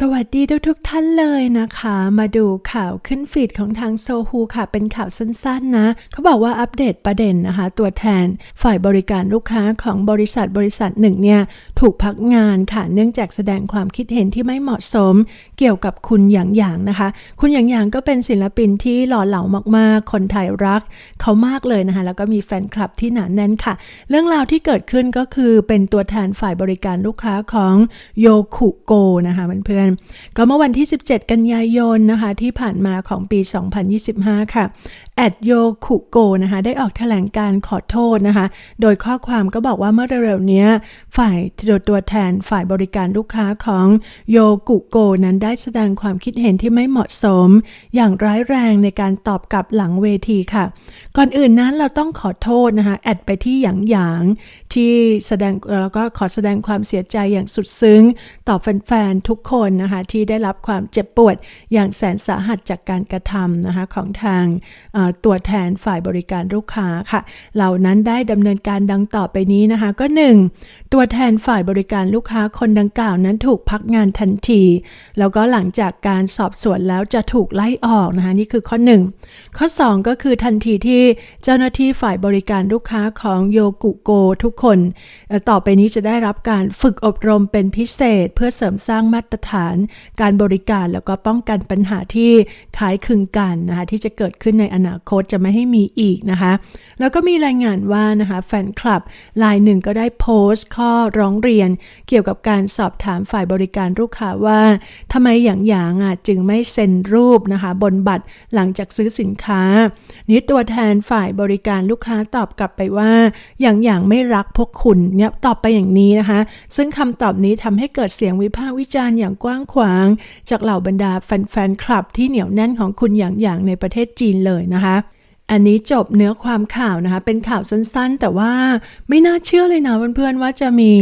สวัสดีทุกทุกท่านเลยนะคะ มาดูข่าวขึ้นฟีดของทางโซฮูค่ะ เป็นข่าวสั้นๆนะ เขาบอกว่าอัปเดตประเด็นนะคะ ตัวแทนฝ่ายบริการลูกค้าของบริษัทบริษัทหนึ่งเนี่ย ถูกพักงานค่ะ เนื่องจากแสดงความคิดเห็นที่ไม่เหมาะสม เกี่ยวกับคุณหยางหยางนะคะ คุณหยางหยางก็เป็นศิลปินที่หล่อเหลามากๆ คนไทยรัก เขามากเลยนะคะ แล้วก็มีแฟนคลับที่หนาแน่นค่ะ เรื่องราวที่เกิดขึ้นก็คือเป็นตัวแทนฝ่ายบริการลูกค้าของโยคุโกนะคะเพื่อนน ก็เมื่อวันที่ 17 กันยายนนะคะที่ผ่านมาของปี 2025 ค่ะแอดโยคุโกนะคะได้ออกแถลงการขอโทษนะคะ โดยข้อความก็บอกว่าเมื่อเร็วๆนี้ฝ่ายตัวแทนฝ่ายบริการลูกค้าของโยกุโกนั้นได้แสดงความคิดเห็นที่ไม่เหมาะสม อย่างร้ายแรงในการตอบกลับหลังเวทีค่ะ ก่อนอื่นนั้นเราต้องขอโทษนะคะ แอดไปที่หยางหยางที่แสดงแล้วก็ขอแสดงความเสียใจอย่างสุดซึ้ง ต่อแฟนๆทุกคนนะคะที่ได้รับความเจ็บปวดอย่างแสนสาหัสจากการกระทำนะคะของทางเตัวแทนฝ่ายบริการลูกค้าค่ะ เหล่านั้นได้ดำเนินการดังต่อไปนี้นะคะ ก็ 1. ตัวแทนฝ่ายบริการลูกค้าคนดังกล่าวนั้นถูกพักงานทันที แล้วก็หลังจากการสอบสวนแล้วจะถูกไล่ออกนะคะนี่คือข้อ 1 ข้อ 2 ก็คือทันทีที่เจ้าหน้าที่ฝ่ายบริการลูกค้าของโยกุโกทุกคน ต่อไปนี้จะได้รับการฝึกอบรมเป็นพิเศษ เพื่อเสริมสร้างมาตรฐาน การบริการแล้วก็ป้องกันปัญหาที่คล้ายคลึงกันนะคะที่จะเกิดขึ้นในอนาคตจะไม่ให้มีอีกนะคะ แล้วก็มีรายงานว่านะคะแฟนคลับรายหนึ่งก็ได้โพสต์ข้อร้องเรียน เกี่ยวกับการสอบถามฝ่ายบริการลูกค้าว่าทำไมอย่างหยางอะจึงไม่เซ็นรูปนะคะบนบัตรหลังจากซื้อสินค้า นี่ตัวแทนฝ่ายบริการลูกค้าตอบกลับไปว่า อย่างอย่างไม่รักพวกคุณเนี่ยตอบไปอย่างนี้นะคะ ซึ่งคำตอบนี้ทำให้เกิดเสียงวิพากษ์วิจารณ์อย่างกว้างขวาง จากเหล่าบรรดาแฟนๆคลับที่เหนียวแน่นของคุณอย่างอย่างในประเทศจีนเลยนะคะอันนี้จบเนื้อความข่าวนะคะ เป็นข่าวสั้นๆ แต่ว่าไม่น่าเชื่อเลยนะเพื่อนๆว่าจะมี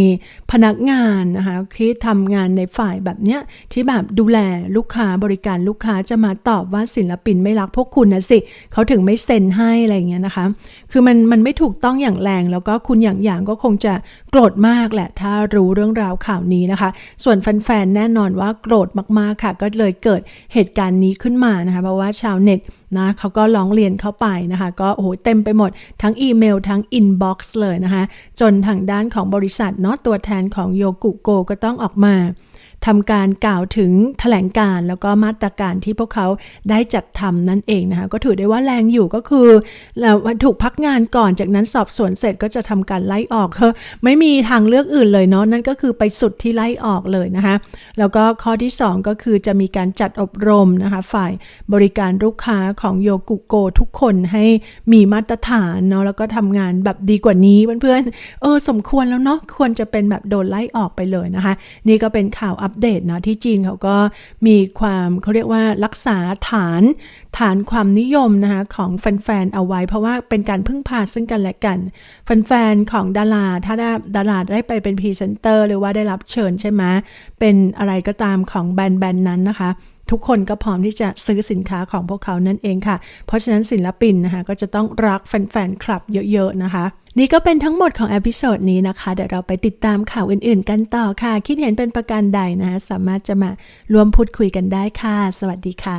พนักงานนะคะที่ทำงานในฝ่ายแบบเนี้ยที่แบบดูแลลูกค้าบริการลูกค้าจะมาตอบว่าศิลปินไม่รักพวกคุณนะสิเขาถึงไม่เซ็นให้อะไรเงี้ยนะคะ คือมันมันไม่ถูกต้องอย่างแรงแล้วก็คุณอย่างอย่างก็คงจะโกรธมากแหละ ถ้ารู้เรื่องราวข่าวนี้นะคะ ส่วนแฟนๆแน่นอนว่าโกรธมากๆค่ะ ก็เลยเกิดเหตุการณ์นี้ขึ้นมานะคะเพราะว่าชาวเน็ต นะเขาก็ร้องเรียนเข้าไปนะคะ ก็โอ้โหเต็มไปหมดทั้งอีเมลทั้งอินบ็อกซ์เลยนะคะ จนทางด้านของบริษัทเนาะตัวแทนของโยกุโกก็ต้องออกมา ทำการกล่าวถึงแถลงการแล้วก็มาตรการที่พวกเขาได้จัดทำนั่นเองนะคะก็ถือได้ว่าแรงอยู่ก็คือแล้วถูกพักงานก่อนจากนั้นสอบสวนเสร็จก็จะทำการไล่ออกเออไม่มีทางเลือกอื่นเลยเนาะนั่นก็คือไปสุดที่ไล่ออกเลยนะคะแล้วก็ข้อที่ 2 ก็คือจะมีการจัดอบรมนะคะฝ่ายบริการลูกค้าของโยกุโกทุกคนให้มีมาตรฐานเนาะแล้วก็ทำงานแบบดีกว่านี้เพื่อนๆเออสมควรแล้วเนาะควรจะเป็นแบบโดนไล่ออกไปเลยนะคะ นี่ก็เป็นข่าวอัปเดตเนาะที่จีนเขาก็มีความเขาเรียกว่ารักษาฐานฐานความนิยมนะคะของแฟนๆเอาไว้ เพราะว่าเป็นการพึ่งพาซึ่งกันและกัน แฟนๆของดาราถ้าได้ดาราได้ไปเป็นพรีเซนเตอร์หรือว่าได้รับเชิญใช่ไหมเป็นอะไรก็ตามของแบรนด์แบรนด์นั้นนะคะ ทุกคนก็พร้อมที่จะซื้อสินค้าของพวกเขานั่นเองค่ะ เพราะฉะนั้นศิลปินนะคะก็จะต้องรักแฟนๆคลับเยอะๆนะคะนี่ก็เป็นทั้งหมดของเอพิโซดนี้นะคะ เดี๋ยวเราไปติดตามข่าวอื่นๆ กันต่อค่ะ คิดเห็นเป็นประการใดนะคะสามารถจะมาร่วมพูดคุยกันได้ค่ะ สวัสดีค่ะ